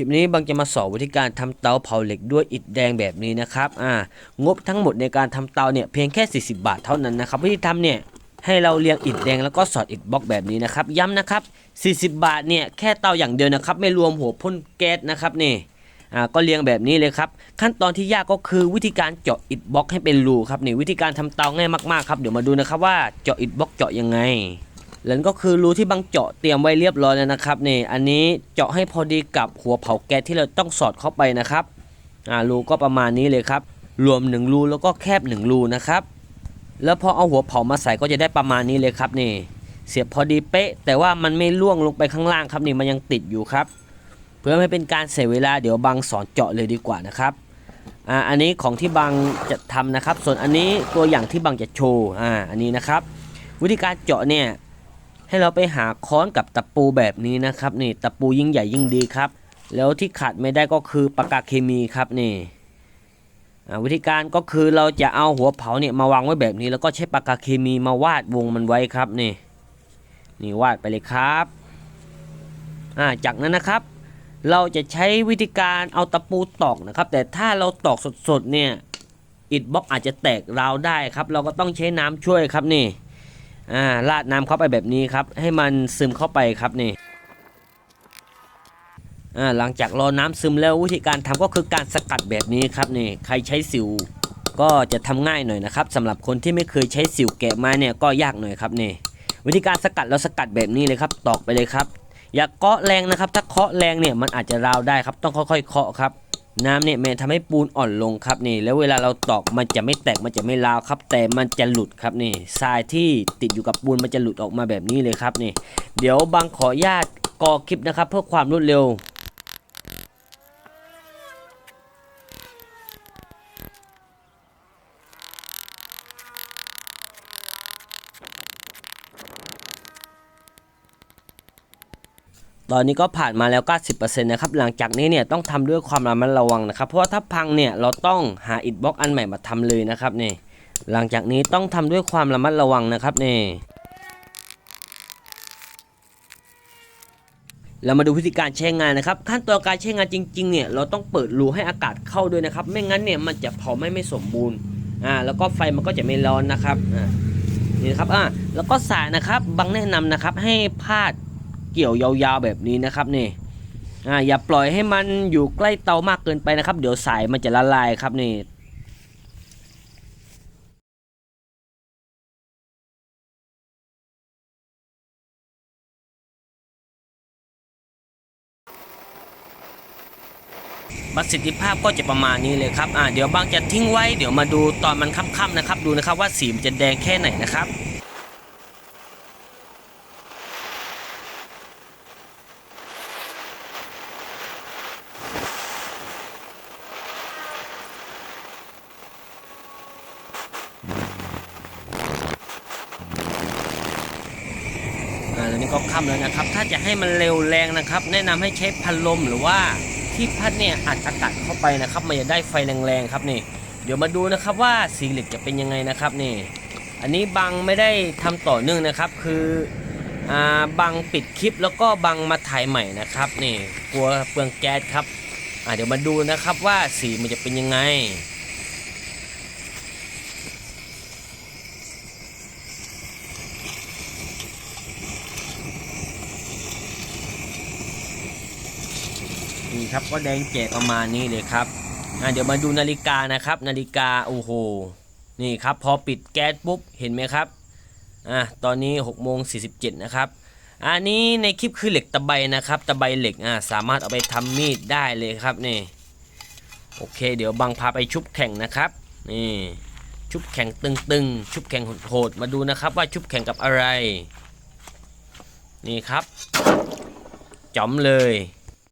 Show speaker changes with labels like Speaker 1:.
Speaker 1: ลิปนี้บางจะมาสอนวิธีการทำเตาเผาเหล็กด้วยอิฐแดงแบบนี้นะครับอ่างบทั้งหมดในการทำเตาเนี่ยเพียงแค่ 40 บาทเท่านั้นนะครับ วิธีทำเนี่ยให้เราเรียงอิฐแดงแล้วก็สอดอิฐบล็อกแบบนี้นะครับ ย้ำนะครับ 40 บาทเนี่ยแค่เตาอย่างเดียวนะครับ ไม่รวมหัวพ่นแก๊สนะครับนี่อ่าก็เรียงแบบนี้เลยครับ ขั้นตอนที่ยากก็คือวิธีการเจาะอิฐบล็อกให้เป็นรูครับนี่วิธีการทำเตาง่ายมากๆครับเดี๋ยวมาดูนะครับว่าเจาะอิฐบล็อกเจาะยังไง แล้วก็คือรูที่บางเจาะเตรียมไว้เรียบร้อยแล้วนะครับนี่อันนี้เจาะให้พอดีกับหัวเผาแก๊สที่เราต้องสอดเข้าไปนะครับอ่ารูก็ประมาณนี้เลยครับรวม1รูแล้วก็แคบ1รูนะครับแล้วพอเอาหัวเผามาใส่ก็จะได้ประมาณนี้เลยครับนี่ เสียบพอดีเป๊ะ แต่ว่ามันไม่ล่วงลงไปข้างล่างครับนี่มันยังติดอยู่ครับ เพื่อไม่เป็นการเสียเวลาเดี๋ยวบางสอนเจาะเลยดีกว่านะครับอ่าอันนี้ของที่บางจะทำนะครับ ส่วนอันนี้ตัวอย่างที่บางจะโชว์อ่าอันนี้นะครับ วิธีการเจาะเนี่ย ให้เราไปหาค้อนกับตะปูแบบนี้นะครับนี่ตะปูยิ่งใหญ่ยิ่งดีครับ แล้วที่ขาดไม่ได้ก็คือปากกาเคมีครับนี่วิธีการก็คือเราจะเอาหัวเผาเนี่ยมาวางไว้แบบนี้ แล้วก็ใช้ปากกาเคมีมาวาดวงมันไว้ครับนี่นี่วาดไปเลยครับอ่าจากนั้นนะครับ เราจะใช้วิธีการเอาตะปูตอกนะครับ แต่ถ้าเราตอกสดๆเนี่ยอิฐบล็อกอาจจะแตกราวได้ครับ เราก็ต้องใช้น้ำช่วยครับนี่ อ่าราดน้ำเข้าไปแบบนี้ครับ ให้มันซึมเข้าไปครับนี่อ่าหลังจากรอน้ำซึมแล้ววิธีการทำก็คือการสกัดแบบนี้ครับนี่ใครใช้สิวก็จะทำง่ายหน่อยนะครับสำหรับคนที่ไม่เคยใช้สิวแกะมาเนี่ยก็ยากหน่อยครับนี่ วิธีการสกัดเราสกัดแบบนี้เลยครับ ตอกไปเลยครับ อย่าเคาะแรงนะครับ ถ้าเคาะแรงเนี่ยมันอาจจะราวได้ครับต้องค่อยๆเคาะครับ น้ำเนี่ยมันทำให้ปูนอ่อนลงครับนี่ แล้วเวลาเราตอกมันจะไม่แตกมันจะไม่ลาวครับ แต่มันจะหลุดครับนี่ทรายที่ติดอยู่กับปูนมันจะหลุดออกมาแบบนี้เลยครับนี่ เดี๋ยวบางขออนุญาตกอคลิปนะครับ เพื่อความรวดเร็ว ตอนนี้ก็ผ่านมาแล้ว 90%นะครับหลังจากนี้เนี่ยต้องทำด้วยความระมัดระวังนะครับ เพราะว่าถ้าพังเนี่ยเราต้องหาอิฐบล็อกอันใหม่มาทำเลยนะครับนี่หลังจากนี้ต้องทำด้วยความระมัดระวังนะครับนี่เรามาดูวิธีการใช้งานนะครับ ขั้นตอนการใช้งานจริงๆเนี่ยเราต้องเปิดรูให้อากาศเข้าด้วยนะครับ ไม่งั้นเนี่ยมันจะเผาไหม้ไม่สมบูรณ์อ่าแล้วก็ไฟมันก็จะไม่ร้อนนะครับอ่านี่นะครับอ่าแล้วก็สายนะครับบางแนะนำนะครับให้พาด เกี่ยวยาวๆแบบนี้นะครับนี่อ่าอย่าปล่อยให้มันอยู่ใกล้เตามากเกินไปนะครับ เดี๋ยวสายมันจะละลายครับนี่ประสิทธิภาพก็จะประมาณนี้เลยครับอ่าเดี๋ยวบางจะทิ้งไว้ เดี๋ยวมาดูตอนมันค่ำๆนะครับ ดูนะครับว่าสีมันจะแดงแค่ไหนนะครับ นี้ก็ค่ำแล้วนะครับ ถ้าจะให้มันเร็วแรงนะครับ แนะนำให้ใช้พัดลมหรือว่าที่พัดเนี่ยอัดอากาศเข้าไปนะครับมันจะได้ไฟแรงๆครับนี่เดี๋ยวมาดูนะครับว่าสีเหล็กจะเป็นยังไงนะครับนี่ อันนี้บังไม่ได้ทำต่อเนื่องนะครับ คืออบังปิดคลิปแล้วก็บังมาถ่ายใหม่นะครับนี่กลัวเปลืองแก๊สครับเดี๋ยวมาดูนะครับว่าสีมันจะเป็นยังไง นี่ครับก็แดงแจ๋ประมาณนี้เลยครับอะเดี๋ยวมาดูนาฬิกานะครับ นาฬิกาโอ้โหนี่ครับพอปิดแก๊สปุ๊บเห็นไหมครับอะตอนนี้6โมง47นะครับอันนี้ในคลิปคือเหล็กตะไบนะครับ ตะไบเหล็กอะสามารถเอาไปทำมีดได้เลยครับนี่โอเค เดี๋ยวบังพาไปชุบแข่งนะครับนี่ชุบแข่งตึงๆ ชุบแข่งโหดๆมาดูนะครับว่าชุบแข่งกับอะไร นี่ครับจอมเลย